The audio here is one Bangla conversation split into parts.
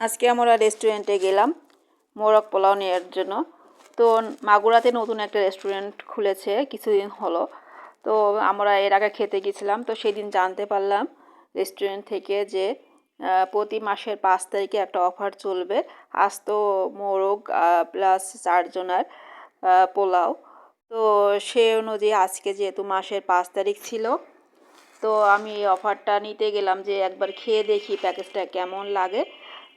আজকে আমরা রেস্টুরেন্টে গেলাম, মোরগ পোলাও নেওয়ার জন্য। তো মাগুরাতে নতুন একটা রেস্টুরেন্ট খুলেছে, কিছুদিন হলো। তো আমরা এর আগে খেতে গেছিলাম, তো সেদিন জানতে পারলাম রেস্টুরেন্ট থেকে যে প্রতি মাসের পাঁচ তারিখে একটা অফার চলবে আজ তো মোরগ প্লাস চারজনার পোলাও। তো সে অনুযায়ী আজকে যেহেতু মাসের পাঁচ তারিখ ছিল, তো আমি অফারটা নিতে গেলাম যে একবার খেয়ে দেখি প্যাকেজটা কেমন লাগে।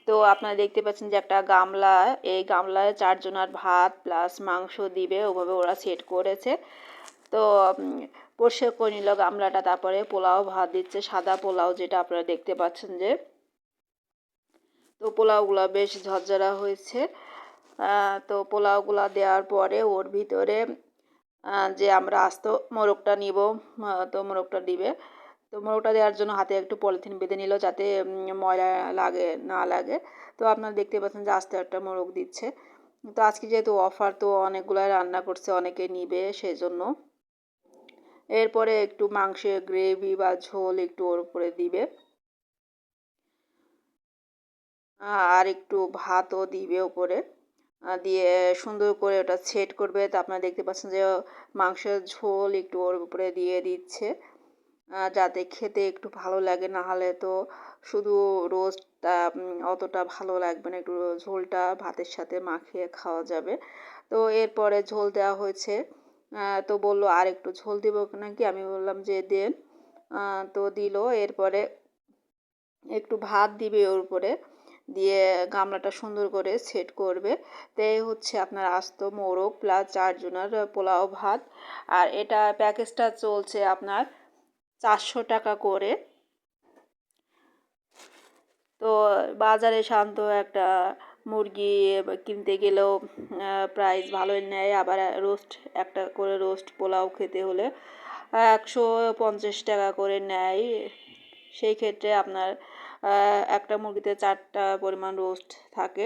তো আপনারা দেখতে পাচ্ছেন যে একটা গামলা, এই গামলায় চারজনার ভাত প্লাস মাংস দিবে, ওভাবে ওরা সেট করেছে। তো পরিষ্কার করে নিল গামলাটা, তারপরে পোলাও ভাত দিচ্ছে, সাদা পোলাও যেটা আপনারা দেখতে পাচ্ছেন যে। তো পোলাওগুলো বেশ ঝরঝরা হয়েছে। তো পোলাওগুলো দেওয়ার পরে ওর ভিতরে যে আমরা আস্ত মোরগটা নিব তো মোরগটা দিবে। তো মোরগটা দেওয়ার জন্য হাতে একটু পলিথিন বেঁধে নিল যাতে ময়লা লাগে, না লাগে। তো আপনারা দেখতে পাচ্ছেন যে আস্তে একটা মোরগ দিচ্ছে। তো আজকে যেহেতু অফার তো অনেকগুলো রান্না করছে, অনেকে নিবে সেজন্য। এরপরে একটু মাংসের গ্রেভি বা ঝোল একটু ওর উপরে দিবে। আর একটু ভাতও দিবে ওপরে। দিয়ে সুন্দর করে ওটা সেট করবে। তো আপনারা দেখতে পাচ্ছেন যে মাংসের ঝোল একটু ওর উপরে দিয়ে দিচ্ছে। যাতে খেতে একটু ভালো লাগে না হলে তো শুধু রোস্টটা অতটা ভালো লাগবে না, একটু ঝোলটা ভাতের সাথে মাখিয়ে খাওয়া যাবে। তো এরপরে ঝোল দেওয়া হয়েছে। তো বলল, আর একটু ঝোল দিব নাকি? আমি বললাম, যে দেন। তো দিল। এরপরে একটু ভাত দিবে ওর উপরে, দিয়ে গামলাটা সুন্দর করে সেট করবে। তো এই হচ্ছে আপনার আস্ত মোরগ, প্লাস চারজনের পোলাও ভাত। আর এটা প্যাকেজটা চলছে আপনার চারশো টাকা করে। তো বাজারে শান্ত একটা মুরগি কিনতে গেলেও প্রাইস ভালোই নেয়। আবার রোস্ট একটা করে রোস্ট পোলাও খেতে হলে একশো পঞ্চাশ টাকা করে নেয়। সেই ক্ষেত্রে আপনার একটা মুরগিতে চারটা পরিমাণ রোস্ট থাকে।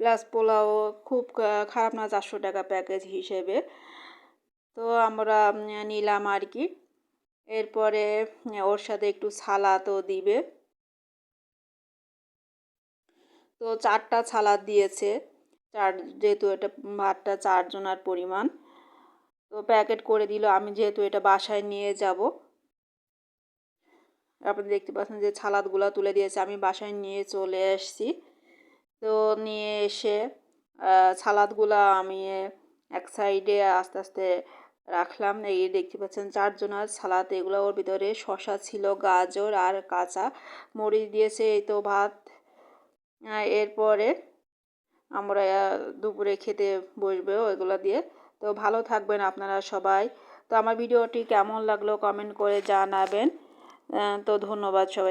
প্লাস পোলাও খুব খারাপ না, চারশো টাকা প্যাকেজ হিসেবে। তো আমরা নিলাম আর কি। এরপরে ওর সাথে একটু সালাদও দিবে। তো চারটা সালাদ দিয়েছে। চার যেহেতু এটা ভাতটা চারজনার পরিমাণ তো প্যাকেট করে দিল। আমি যেহেতু এটা বাসায় নিয়ে যাব আপনি দেখতে পাচ্ছেন যে ছালাদগুলো তুলে দিয়েছে। আমি বাসায় নিয়ে চলে এসেছি। তো নিয়ে এসে আহ, সালাদগুলো আমি এক সাইডে আস্তে আস্তে রাখলাম। এই দেখতে পাচ্ছেন চারজনার সালাদ, এগুলো ওর ভিতরে শসা ছিল, গাজর আর কাঁচা মরিচ দিয়েছে, এই তো ভাত। এরপরে আমরা দুপুরে খেতে বসবে ওইগুলো দিয়ে। তো ভালো থাকবেন আপনারা সবাই। তো আমার ভিডিওটি কেমন লাগল কমেন্ট করে জানাবেন। তো ধন্যবাদ সবাই